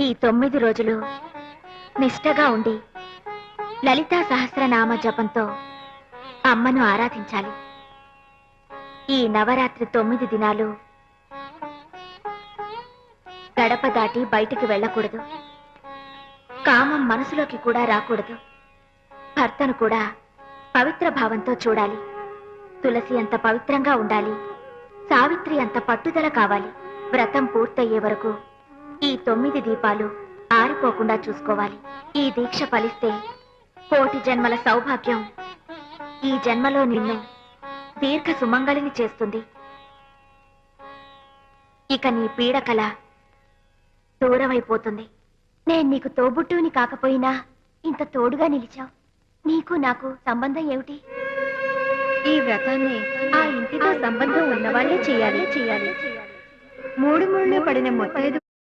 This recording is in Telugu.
ఈ తొమ్మిది రోజులు నిష్టగా ఉండి లలితా సహస్రనామ జపంతో అమ్మను ఆరాధించాలి. ఈ నవరాత్రి తొమ్మిది దినాలు గడప దాటి బయటికి వెళ్ళకూడదు. కామం మనసులోకి కూడా రాకూడదు. భర్తను కూడా పవిత్ర భావంతో చూడాలి. తులసి అంత పవిత్రంగా ఉండాలి. సావిత్రి అంత పట్టుదల కావాలి. వ్రతం పూర్తయ్యే వరకు ఈ తొమ్మిది దీపాలు ఆరిపోకుండా చూసుకోవాలి. ఈ దీక్ష ఫలిస్తే కోటి జన్మల సౌభాగ్యం. ఈ జన్మలో నిన్ను దీర్ఘ సుమంగళిని చేస్తుంది. ఇక నీ పీడకల దూరమైపోతుంది. నేను నీకు తోబుట్టుని కాకపోయినా ఇంత తోడుగా నిలిచావు. నీకు నాకు సంబంధం ఏమిటి? ఈ వ్రతాన్ని ఆ ఇంటితో సంబంధం ఉన్నవాళ్ళే చేయాలి. చేయాలి. మూడు ముళ్ళు పడిన మొత్తైదు